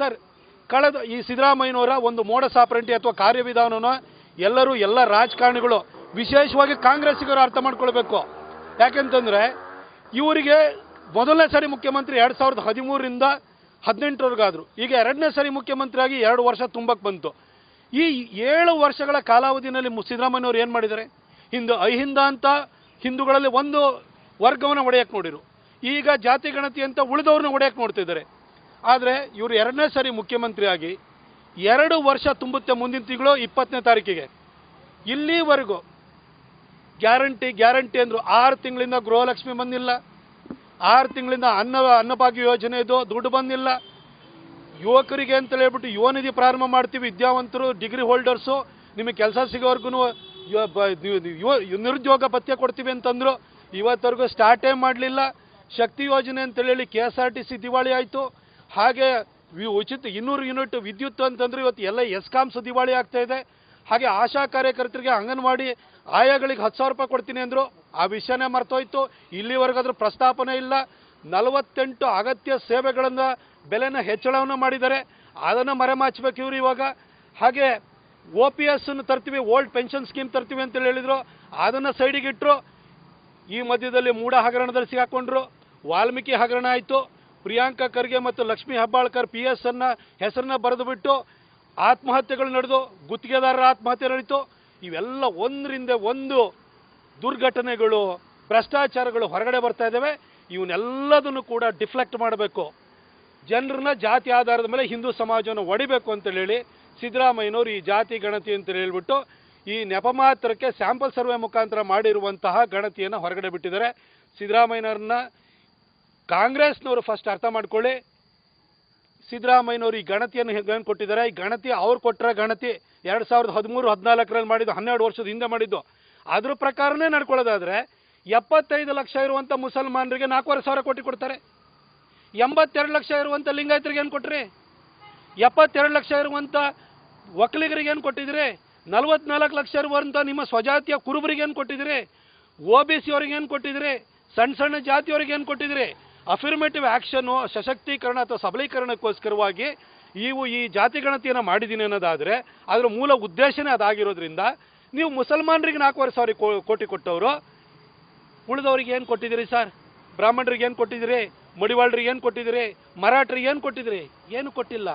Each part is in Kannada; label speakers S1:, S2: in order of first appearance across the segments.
S1: ಸರ್, ಕಳೆದ ಈ ಸಿದ್ದರಾಮಯ್ಯನವರ ಒಂದು ಮೋಡ ಸಾಪ್ರಂಟಿ ಅಥವಾ ಕಾರ್ಯವಿಧಾನನ ಎಲ್ಲರೂ ಎಲ್ಲ ರಾಜಕಾರಣಿಗಳು, ವಿಶೇಷವಾಗಿ ಕಾಂಗ್ರೆಸ್ಸಿಗರು ಅರ್ಥ ಮಾಡ್ಕೊಳ್ಬೇಕು. ಯಾಕೆಂತಂದ್ರೆ, ಇವರಿಗೆ ಮೊದಲನೇ ಸಾರಿ ಮುಖ್ಯಮಂತ್ರಿ ಎರಡು ಸಾವಿರದ ಹದಿಮೂರರಿಂದ ಹದಿನೆಂಟರವರೆಗಾದ್ರು. ಈಗ ಎರಡನೇ ಸಾರಿ ಮುಖ್ಯಮಂತ್ರಿಯಾಗಿ ಎರಡು ವರ್ಷ ತುಂಬಕ್ಕೆ ಬಂತು. ಈ ಏಳು ವರ್ಷಗಳ ಕಾಲಾವಧಿಯಲ್ಲಿ ಸಿದ್ದರಾಮಯ್ಯನವರು ಏನು ಮಾಡಿದ್ದಾರೆ? ಹಿಂದೂ ಅಹಿಂದ ಅಂತ ಹಿಂದೂಗಳಲ್ಲಿ ಒಂದು ವರ್ಗವನ್ನು ಒಡೆಯಕ್ಕೆ ನೋಡಿರು. ಈಗ ಜಾತಿ ಗಣತಿ ಅಂತ ಉಳಿದವ್ರನ್ನ ಒಡೆಯಕ್ಕೆ ನೋಡ್ತಿದ್ದಾರೆ. ಆದರೆ ಇವರು ಎರಡನೇ ಸರಿ ಮುಖ್ಯಮಂತ್ರಿಯಾಗಿ ಎರಡು ವರ್ಷ ತುಂಬುತ್ತೆ ಮುಂದಿನ ತಿಂಗಳು ಇಪ್ಪತ್ತನೇ ತಾರೀಕಿಗೆ. ಇಲ್ಲಿವರೆಗೂ ಗ್ಯಾರಂಟಿ ಗ್ಯಾರಂಟಿ ಅಂದರು ಆರು ತಿಂಗಳಿಂದ ಗೃಹಲಕ್ಷ್ಮಿ ಬಂದಿಲ್ಲ. ಆರು ತಿಂಗಳಿಂದ ಅನ್ನ, ಅನ್ನಭಾಗ್ಯ ಯೋಜನೆ ಇದು, ದುಡ್ಡು ಬಂದಿಲ್ಲ. ಯುವಕರಿಗೆ ಅಂತ ಹೇಳ್ಬಿಟ್ಟು ಯುವ ನಿಧಿ ಪ್ರಾರಂಭ ಮಾಡ್ತೀವಿ, ವಿದ್ಯಾವಂತರು, ಡಿಗ್ರಿ ಹೋಲ್ಡರ್ಸು, ನಿಮಗೆ ಕೆಲಸ ಸಿಗೋವರೆಗೂ ನಿರುದ್ಯೋಗ ಭತ್ಯೆ ಕೊಡ್ತೀವಿ ಅಂತಂದ್ರು ಇವತ್ತವರೆಗೂ ಸ್ಟಾರ್ಟೇ ಮಾಡಲಿಲ್ಲ. ಶಕ್ತಿ ಯೋಜನೆ ಅಂತ ಹೇಳಿ K S R T C ದಿವಾಳಿ ಆಯಿತು. ಹಾಗೆ ಉಚಿತ ಇನ್ನೂರು ಯೂನಿಟ್ ವಿದ್ಯುತ್ ಅಂತಂದ್ರೆ ಇವತ್ತು ಎಲ್ಲ ಎಸ್ಕಾಮ್ಸ್ ದಿವಾಳಿ ಆಗ್ತಾ ಇದೆ. ಹಾಗೆ ಆಶಾ ಕಾರ್ಯಕರ್ತರಿಗೆ ಅಂಗನವಾಡಿ ಆಯಾಗಳಿಗೆ ಹತ್ತು ಸಾವಿರ ರೂಪಾಯಿ ಕೊಡ್ತೀನಿ ಅಂದರು ಆ ವಿಷಯನೇ ಮರ್ತೋಯ್ತು. ಇಲ್ಲಿವರೆಗೂ ಅದ್ರ ಪ್ರಸ್ತಾಪನೆ ಇಲ್ಲ. ನಲವತ್ತೆಂಟು ಅಗತ್ಯ ಸೇವೆಗಳನ್ನು ಬೆಲೆನ ಹೆಚ್ಚಳವನ್ನು ಮಾಡಿದ್ದಾರೆ. ಅದನ್ನು ಮರೆಮಾಚಬೇಕು ಇವರು ಇವಾಗ. ಹಾಗೆ ಒ ಪಿ ಎಸ್ ತರ್ತೀವಿ, ಓಲ್ಡ್ ಪೆನ್ಷನ್ ಸ್ಕೀಮ್ ತರ್ತೀವಿ ಅಂತೇಳಿ ಹೇಳಿದ್ರು. ಅದನ್ನು ಸೈಡಿಗಿಟ್ಟರು ಈ ಮಧ್ಯದಲ್ಲಿ ಮೂಡ ಹಗರಣದಲ್ಲಿ ಸಿಗಾಕೊಂಡ್ರು. ವಾಲ್ಮೀಕಿ ಹಗರಣ ಆಯಿತು. ಪ್ರಿಯಾಂಕಾ ಖರ್ಗೆ ಮತ್ತು ಲಕ್ಷ್ಮೀ ಹೆಬ್ಬಾಳ್ಕರ್ ಪಿ ಎಸ್ ಅನ್ನ ಹೆಸರನ್ನ ಬರೆದು ಬಿಟ್ಟು ಆತ್ಮಹತ್ಯೆಗಳು ನಡೆದು, ಗುತ್ತಿಗೆದಾರರ ಆತ್ಮಹತ್ಯೆ ನಡೀತು. ಇವೆಲ್ಲ ಒಂದರಿಂದ ಒಂದು ದುರ್ಘಟನೆಗಳು, ಭ್ರಷ್ಟಾಚಾರಗಳು ಹೊರಗಡೆ ಬರ್ತಾ ಇದ್ದಾವೆ. ಇವನ್ನೆಲ್ಲದನ್ನು ಕೂಡ ಡಿಫ್ಲೆಕ್ಟ್ ಮಾಡಬೇಕು. ಜನರನ್ನ ಜಾತಿ ಆಧಾರದ ಮೇಲೆ ಹಿಂದೂ ಸಮಾಜವನ್ನು ಒಡಿಬೇಕು ಅಂತ ಹೇಳಿ ಸಿದ್ದರಾಮಯ್ಯನವರು ಈ ಜಾತಿ ಗಣತಿ ಅಂತ ಹೇಳ್ಬಿಟ್ಟು ಈ ನೆಪ ಮಾತ್ರಕ್ಕೆ ಸ್ಯಾಂಪಲ್ ಸರ್ವೆ ಮುಖಾಂತರ ಮಾಡಿರುವಂತಹ ಗಣತಿಯನ್ನು ಹೊರಗಡೆ ಬಿಟ್ಟಿದ್ದಾರೆ. ಸಿದ್ದರಾಮಯ್ಯನವ್ರನ್ನ ಕಾಂಗ್ರೆಸ್ನವರು ಫಸ್ಟ್ ಅರ್ಥ ಮಾಡ್ಕೊಳ್ಳಿ. ಸಿದ್ದರಾಮಯ್ಯನವರು ಈ ಗಣತಿಯನ್ನು ಏನು ಕೊಟ್ಟಿದ್ದಾರೆ? ಈ ಗಣತಿ ಅವ್ರು ಕೊಟ್ಟರೆ ಗಣತಿ ಎರಡು ಸಾವಿರದ ಹದಿಮೂರು, ಹದಿನಾಲ್ಕರಲ್ಲಿ ಮಾಡಿದ್ದು, ಹನ್ನೆರಡು ವರ್ಷದ ಹಿಂದೆ ಮಾಡಿದ್ದು. ಅದ್ರ ಪ್ರಕಾರನೇ ನಡ್ಕೊಳ್ಳೋದಾದ್ರೆ ಎಪ್ಪತ್ತೈದು ಲಕ್ಷ ಇರುವಂಥ ಮುಸಲ್ಮಾನರಿಗೆ ನಾಲ್ಕೂವರೆ ಸಾವಿರ ಕೋಟಿ ಕೊಡ್ತಾರೆ. ಎಂಬತ್ತೆರಡು ಲಕ್ಷ ಇರುವಂಥ ಲಿಂಗಾಯತರಿಗೆ ಏನು ಕೊಟ್ರಿ? ಎಪ್ಪತ್ತೆರಡು ಲಕ್ಷ ಇರುವಂಥ ಒಕ್ಕಲಿಗರಿಗೆ ಏನು ಕೊಟ್ಟಿದ್ದೀರಿ ನಲವತ್ನಾಲ್ಕು ಲಕ್ಷ ಇರುವಂಥ ನಿಮ್ಮ ಸ್ವಜಾತಿಯ ಕುರುಬರಿಗೆ ಏನು ಕೊಟ್ಟಿದ್ದೀರಿ ಒ ಬಿ ಸಿ ಅವ್ರಿಗೆ ಏನು ಕೊಟ್ಟಿದ್ದೀರಿ ಸಣ್ಣ ಸಣ್ಣ ಜಾತಿಯವರಿಗೆ ಏನು ಕೊಟ್ಟಿದ್ದೀರಿ ಅಫಿರ್ಮೇಟಿವ್ ಆ್ಯಕ್ಷನ್ನು ಸಶಕ್ತೀಕರಣ ಅಥವಾ ಸಬಲೀಕರಣಕ್ಕೋಸ್ಕರವಾಗಿ ನೀವು ಈ ಜಾತಿ ಗಣತಿಯನ್ನು ಮಾಡಿದ್ದೀನಿ ಅನ್ನೋದಾದರೆ ಅದರ ಮೂಲ ಉದ್ದೇಶನೇ ಅದಾಗಿರೋದ್ರಿಂದ ನೀವು ಮುಸಲ್ಮಾನರಿಗೆ ನಾಲ್ಕೂವರೆ ಸಾವಿರ ಕೋಟಿ ಕೊಟ್ಟವರು. ಉಳಿದವ್ರಿಗೆ ಏನು ಕೊಟ್ಟಿದ್ದೀರಿ ಸರ್? ಬ್ರಾಹ್ಮಣರಿಗೆ ಏನು ಕೊಟ್ಟಿದ್ದೀರಿ? ಮಡಿವಾಳರಿಗೆ ಏನು ಕೊಟ್ಟಿದ್ದೀರಿ? ಮರಾಠರಿಗೆ ಏನು ಕೊಟ್ಟಿದ್ದೀರಿ? ಏನು ಕೊಟ್ಟಿಲ್ಲ.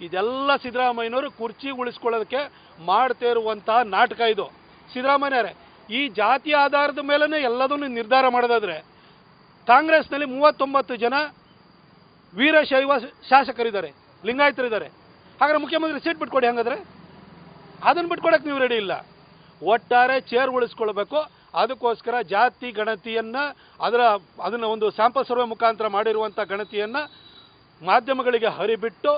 S1: ಇದೆಲ್ಲ ಸಿದ್ದರಾಮಯ್ಯನವರು ಕುರ್ಚಿ ಉಳಿಸ್ಕೊಳ್ಳೋದಕ್ಕೆ ಮಾಡ್ತಾ ಇರುವಂತಹ ನಾಟಕ ಇದು. ಸಿದ್ದರಾಮಯ್ಯರೇ ಈ ಜಾತಿ ಆಧಾರದ ಮೇಲೇ ಎಲ್ಲದನ್ನು ನಿರ್ಧಾರ ಮಾಡೋದಾದ್ರೆ ಕಾಂಗ್ರೆಸ್ನಲ್ಲಿ ಮೂವತ್ತೊಂಬತ್ತು ಜನ ವೀರಶೈವ ಶಾಸಕರಿದ್ದಾರೆ, ಲಿಂಗಾಯತರಿದ್ದಾರೆ. ಹಾಗಾದ್ರೆ ಮುಖ್ಯಮಂತ್ರಿ ಸೀಟ್ ಬಿಟ್ಕೊಡಿ ಹಂಗಾದ್ರೆ? ಅದನ್ನು ಬಿಟ್ಕೊಡಕ್ಕೆ ನೀವು ರೆಡಿ ಇಲ್ಲ. ಒಟ್ಟಾರೆ ಚೇರ್ ಉಳಿಸ್ಕೊಳ್ಬೇಕು. ಅದಕ್ಕೋಸ್ಕರ ಜಾತಿ ಗಣತಿಯನ್ನು ಅದರ ಅದನ್ನು ಒಂದು ಸ್ಯಾಂಪಲ್ ಸರ್ವೆ ಮುಖಾಂತರ ಮಾಡಿರುವಂಥ ಗಣತಿಯನ್ನು ಮಾಧ್ಯಮಗಳಿಗೆ ಹರಿಬಿಟ್ಟು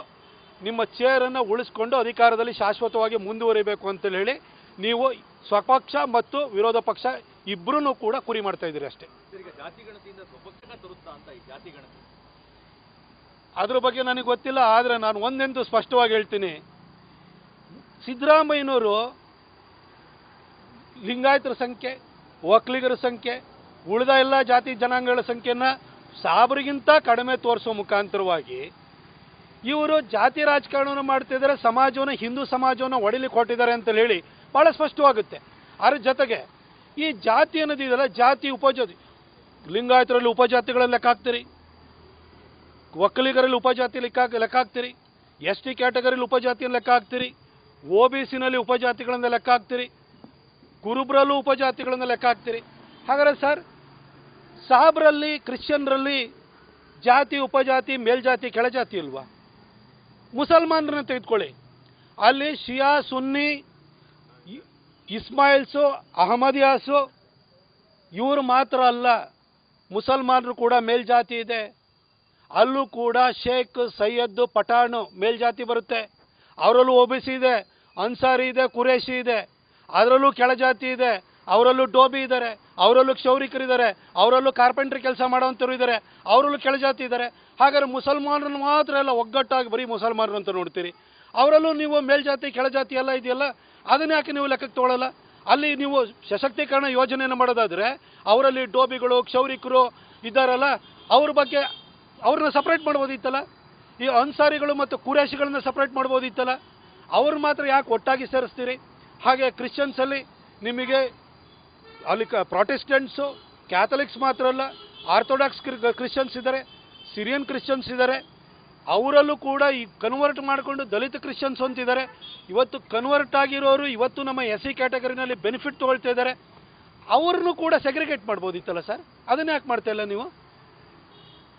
S1: ನಿಮ್ಮ ಚೇರನ್ನು ಉಳಿಸ್ಕೊಂಡು ಅಧಿಕಾರದಲ್ಲಿ ಶಾಶ್ವತವಾಗಿ ಮುಂದುವರಿಬೇಕು ಅಂತೇಳಿ ಹೇಳಿ ನೀವು ಸ್ವಪಕ್ಷ ಮತ್ತು ವಿರೋಧ ಪಕ್ಷ ಇಬ್ಬರೂ ಕೂಡ ಕುರಿ ಮಾಡ್ತಾ ಇದ್ದೀರಿ ಅಷ್ಟೇ. ಅದ್ರ ಬಗ್ಗೆ ನನಗೆ ಗೊತ್ತಿಲ್ಲ ಆದರೆ ನಾನು ಒಂದೆಂದು ಸ್ಪಷ್ಟವಾಗಿ ಹೇಳ್ತೀನಿ. ಸಿದ್ದರಾಮಯ್ಯನವರು ಲಿಂಗಾಯತರ ಸಂಖ್ಯೆ ಒಕ್ಕಲಿಗರ ಸಂಖ್ಯೆ ಉಳಿದ ಎಲ್ಲ ಜಾತಿ ಜನಾಂಗಗಳ ಸಂಖ್ಯೆಯನ್ನು ಸಾಬ್ರಿಗಿಂತ ಕಡಿಮೆ ತೋರಿಸೋ ಮುಖಾಂತರವಾಗಿ ಇವರು ಜಾತಿ ರಾಜಕಾರಣವನ್ನು ಮಾಡ್ತಿದ್ದಾರೆ ಸಮಾಜವನ್ನು ಹಿಂದೂ ಸಮಾಜವನ್ನು ಒಡಿಲಿಕ್ಕೆ ಹೊಟ್ಟಿದ್ದಾರೆ ಅಂತ ಹೇಳಿ ಭಾಳ ಸ್ಪಷ್ಟವಾಗುತ್ತೆ. ಅದ್ರ ಜೊತೆಗೆ ಈ ಜಾತಿ ಅನ್ನೋದಿದೆಯಲ್ಲ ಜಾತಿ ಉಪಜಾತಿ. ಲಿಂಗಾಯತರಲ್ಲಿ ಉಪಜಾತಿಗಳಲ್ಲಿ ಲೆಕ್ಕ ಹಾಕ್ತೀರಿ. ಒಕ್ಕಲಿಗರಲ್ಲಿ ಉಪಜಾತಿ ಲೆಕ್ಕ ಲೆಕ್ಕ ಹಾಕ್ತೀರಿ. ಎಸ್ ಟಿ ಕ್ಯಾಟಗರಿಲಿ ಉಪಜಾತಿಯನ್ನು ಲೆಕ್ಕ ಹಾಕ್ತೀರಿ. ಓ ಬಿ ಸಿನಲ್ಲಿ ಉಪಜಾತಿಗಳನ್ನು ಲೆಕ್ಕ ಹಾಕ್ತೀರಿ. ಕುರುಬ್ರಲ್ಲೂ ಉಪಜಾತಿಗಳನ್ನು ಲೆಕ್ಕ ಹಾಕ್ತೀರಿ. ಹಾಗಾದ್ರೆ ಸರ್, ಸಾಬ್ರಲ್ಲಿ, ಕ್ರಿಶ್ಚಿಯನ್ರಲ್ಲಿ ಜಾತಿ, ಉಪಜಾತಿ, ಮೇಲ್ಜಾತಿ, ಕೆಳಜಾತಿ ಇಲ್ವಾ? ಮುಸಲ್ಮಾನರನ್ನ ತೆಗೆದುಕೊಳ್ಳಿ. ಅಲ್ಲಿ ಶಿಯಾ, ಸುನ್ನಿ ಇಸ್ಮಾಯಿಲ್ಸು, ಅಹಮದಿಯಾಸು, ಇವರು ಮಾತ್ರ ಅಲ್ಲ, ಮುಸಲ್ಮಾನರು ಕೂಡ ಮೇಲ್ಜಾತಿ ಇದೆ. ಅಲ್ಲೂ ಕೂಡ ಶೇಖ್, ಸೈಯದ್, ಪಠಾಣು ಮೇಲ್ಜಾತಿ ಬರುತ್ತೆ. ಅವರಲ್ಲೂ ಒ ಇದೆ, ಅನ್ಸಾರಿ ಇದೆ ಕುರೇಶಿ ಇದೆ. ಅದರಲ್ಲೂ ಕೆಳಜಾತಿ ಇದೆ. ಅವರಲ್ಲೂ ಡೋಬಿ ಇದ್ದಾರೆ. ಅವರಲ್ಲೂ ಕ್ಷೌರಿಕರಿದ್ದಾರೆ ಅವರಲ್ಲೂ ಕಾರ್ಪೆಂಟ್ರಿ ಕೆಲಸ ಮಾಡೋವಂಥವ್ರು ಇದ್ದಾರೆ. ಅವರಲ್ಲೂ ಕೆಳಜಾತಿ ಇದ್ದಾರೆ. ಹಾಗಾದ್ರೆ ಮುಸಲ್ಮಾನರನ್ನು ಮಾತ್ರ ಎಲ್ಲ ಒಗ್ಗಟ್ಟಾಗಿ ಬರೀ ಮುಸಲ್ಮಾನರು ಅಂತ ನೋಡ್ತೀರಿ. ಅವರಲ್ಲೂ ನೀವು ಮೇಲ್ಜಾತಿ ಕೆಳಜಾತಿ ಎಲ್ಲ ಇದೆಯಲ್ಲ, ಅದನ್ನ ಯಾಕೆ ನೀವು ಲೆಕ್ಕಕ್ಕೆ ತೊಗೊಳ್ಳಲ್ಲ ಅಲ್ಲಿ ನೀವು ಸಶಕ್ತೀಕರಣ ಯೋಜನೆಯನ್ನು ಮಾಡೋದಾದರೆ, ಅವರಲ್ಲಿ ಡೋಬಿಗಳು, ಕ್ಷೌರಿಕರು ಇದ್ದಾರಲ್ಲ, ಅವ್ರ ಬಗ್ಗೆ ಅವ್ರನ್ನ ಸಪ್ರೇಟ್ ಮಾಡ್ಬೋದಿತ್ತಲ್ಲ? ಈ ಅನ್ಸಾರಿಗಳು ಮತ್ತು ಕುರೇಶಿಗಳನ್ನ ಸಪ್ರೇಟ್ ಮಾಡ್ಬೋದಿತ್ತಲ್ಲ? ಅವ್ರು ಮಾತ್ರ ಯಾಕೆ ಒಟ್ಟಾಗಿ ಸೇರಿಸ್ತೀರಿ? ಹಾಗೆ ಕ್ರಿಶ್ಚಿಯನ್ಸಲ್ಲಿ ನಿಮಗೆ ಅಲ್ಲಿ ಕ ಪ್ರಾಟೆಸ್ಟೆಂಟ್ಸು ಕ್ಯಾಥಲಿಕ್ಸ್ ಮಾತ್ರ ಅಲ್ಲ ಆರ್ಥೋಡಾಕ್ಸ್ ಕ್ರಿಶ್ಚಿಯನ್ಸ್ ಇದ್ದಾರೆ ಸಿರಿಯನ್ ಕ್ರಿಶ್ಚಿಯನ್ಸ್ ಇದ್ದಾರೆ ಅವರಲ್ಲೂ ಕೂಡ ಈ ಕನ್ವರ್ಟ್ ಮಾಡಿಕೊಂಡು ದಲಿತ ಕ್ರಿಶ್ಚಿಯನ್ಸ್ ಅಂತಿದ್ದಾರೆ. ಇವತ್ತು ಕನ್ವರ್ಟ್ ಆಗಿರೋರು ಇವತ್ತು ನಮ್ಮ ಎಸ್ ಸಿ ಕ್ಯಾಟಗರಿನಲ್ಲಿ ಬೆನಿಫಿಟ್ ತಗೊಳ್ತಾ ಇದ್ದಾರೆ. ಅವ್ರನ್ನೂ ಕೂಡ ಸೆಗ್ರಿಗೇಟ್ ಮಾಡ್ಬೋದಿತ್ತಲ್ಲ ಸರ್ ಅದನ್ನ ಯಾಕೆ ಮಾಡ್ತಾ ಇಲ್ಲ ನೀವು?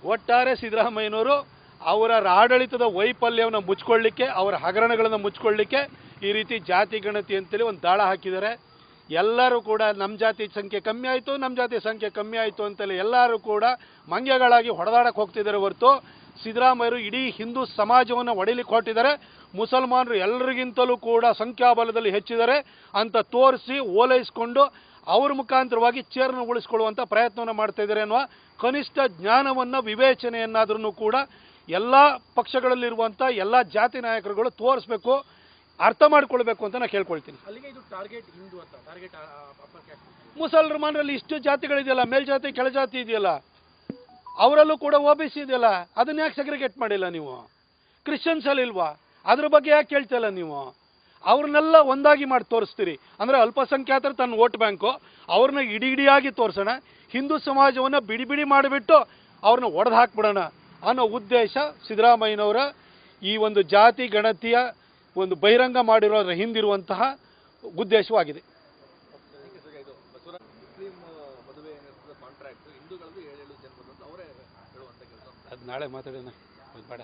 S1: ಒಟ್ಟಾರೆ ಸಿದ್ದರಾಮಯ್ಯನವರು ಅವರ ಆಡಳಿತದ ವೈಫಲ್ಯವನ್ನು ಮುಚ್ಕೊಳ್ಳಿಕ್ಕೆ, ಅವರ ಹಗರಣಗಳನ್ನು ಮುಚ್ಕೊಳ್ಳಿಕ್ಕೆ ಈ ರೀತಿ ಜಾತಿ ಗಣತಿ ಅಂತೇಳಿ ಒಂದು ದಾಳ ಹಾಕಿದ್ದಾರೆ. ಎಲ್ಲರೂ ಕೂಡ ನಮ್ಮ ಜಾತಿ ಸಂಖ್ಯೆ ಕಮ್ಮಿ ಆಯಿತು ನಮ್ಮ ಜಾತಿ ಸಂಖ್ಯೆ ಕಮ್ಮಿ ಆಯಿತು ಅಂತೇಳಿ ಎಲ್ಲರೂ ಕೂಡ ಮಂಗ್ಯಗಳಾಗಿ ಹೊಡೆದಾಡಕ್ಕೆ ಹೋಗ್ತಿದ್ದಾರೆ ಹೊರತು ಸಿದ್ದರಾಮಯ್ಯರು ಇಡೀ ಹಿಂದೂ ಸಮಾಜವನ್ನು ಹೊಡಿಲಿಕ್ಕೆ ಹೊರಟಿದ್ದಾರೆ ಮುಸಲ್ಮಾನರು ಎಲ್ಲರಿಗಿಂತಲೂ ಕೂಡ ಸಂಖ್ಯಾಬಲದಲ್ಲಿ ಹೆಚ್ಚಿದ್ದಾರೆ ಅಂತ ತೋರಿಸಿ ಓಲೈಸ್ಕೊಂಡು ಅವ್ರ ಮುಖಾಂತರವಾಗಿ ಚೇರ್ನ ಉಳಿಸ್ಕೊಳ್ಳುವಂಥ ಪ್ರಯತ್ನವನ್ನು ಮಾಡ್ತಾ ಇದ್ದಾರೆ ಅನ್ನುವ ಕನಿಷ್ಠ ಜ್ಞಾನವನ್ನು ವಿವೇಚನೆಯನ್ನಾದ್ರೂ ಕೂಡ ಎಲ್ಲ ಪಕ್ಷಗಳಲ್ಲಿರುವಂಥ ಎಲ್ಲ ಜಾತಿ ನಾಯಕರುಗಳು ತೋರಿಸ್ಬೇಕು ಅರ್ಥ ಮಾಡ್ಕೊಳ್ಬೇಕು ಅಂತ ನಾನು ಕೇಳ್ಕೊಳ್ತೀನಿ. ಮುಸಲ್ಮಾನರಲ್ಲಿ ಇಷ್ಟು ಜಾತಿಗಳಿದೆಯಲ್ಲ ಮೇಲ್ಜಾತಿ ಕೆಳಜಾತಿ ಇದೆಯಲ್ಲ ಅವರಲ್ಲೂ ಕೂಡ ಒ ಬಿ ಸಿ ಇದೆಯಲ್ಲ? ಅದನ್ನ ಯಾಕೆ ಸೆಗ್ರಿಗೇಟ್ ಮಾಡಿಲ್ಲ ನೀವು? ಕ್ರಿಶ್ಚಿಯನ್ಸ್ ಇಲ್ವಾ? ಅದ್ರ ಬಗ್ಗೆ ಯಾಕೆ ಕೇಳ್ತಿಲ್ಲ ನೀವು? ಅವ್ರನ್ನೆಲ್ಲ ಒಂದಾಗಿ ಮಾಡಿ ತೋರಿಸ್ತೀರಿ. ಅಂದರೆ ಅಲ್ಪಸಂಖ್ಯಾತರ ತನ್ನ ವೋಟ್ ಬ್ಯಾಂಕು, ಅವ್ರನ್ನ ಇಡಿ ಇಡಿಯಾಗಿ ತೋರಿಸೋಣ, ಹಿಂದೂ ಸಮಾಜವನ್ನು ಬಿಡಿ ಬಿಡಿ ಮಾಡಿಬಿಟ್ಟು ಅವ್ರನ್ನ ಒಡೆದು ಹಾಕ್ಬಿಡೋಣ ಅನ್ನೋ ಉದ್ದೇಶ ಸಿದ್ದರಾಮಯ್ಯನವರ ಈ ಒಂದು ಜಾತಿ, ಗಣತಿಯ ಒಂದು ಬಹಿರಂಗ ಮಾಡಿರೋದ್ರ ಹಿಂದಿರುವಂತಹ ಉದ್ದೇಶವಾಗಿದೆ. ಅದು ನಾಳೆ ಮಾತಾಡೋಣ. ಅದು ಬೇಡ.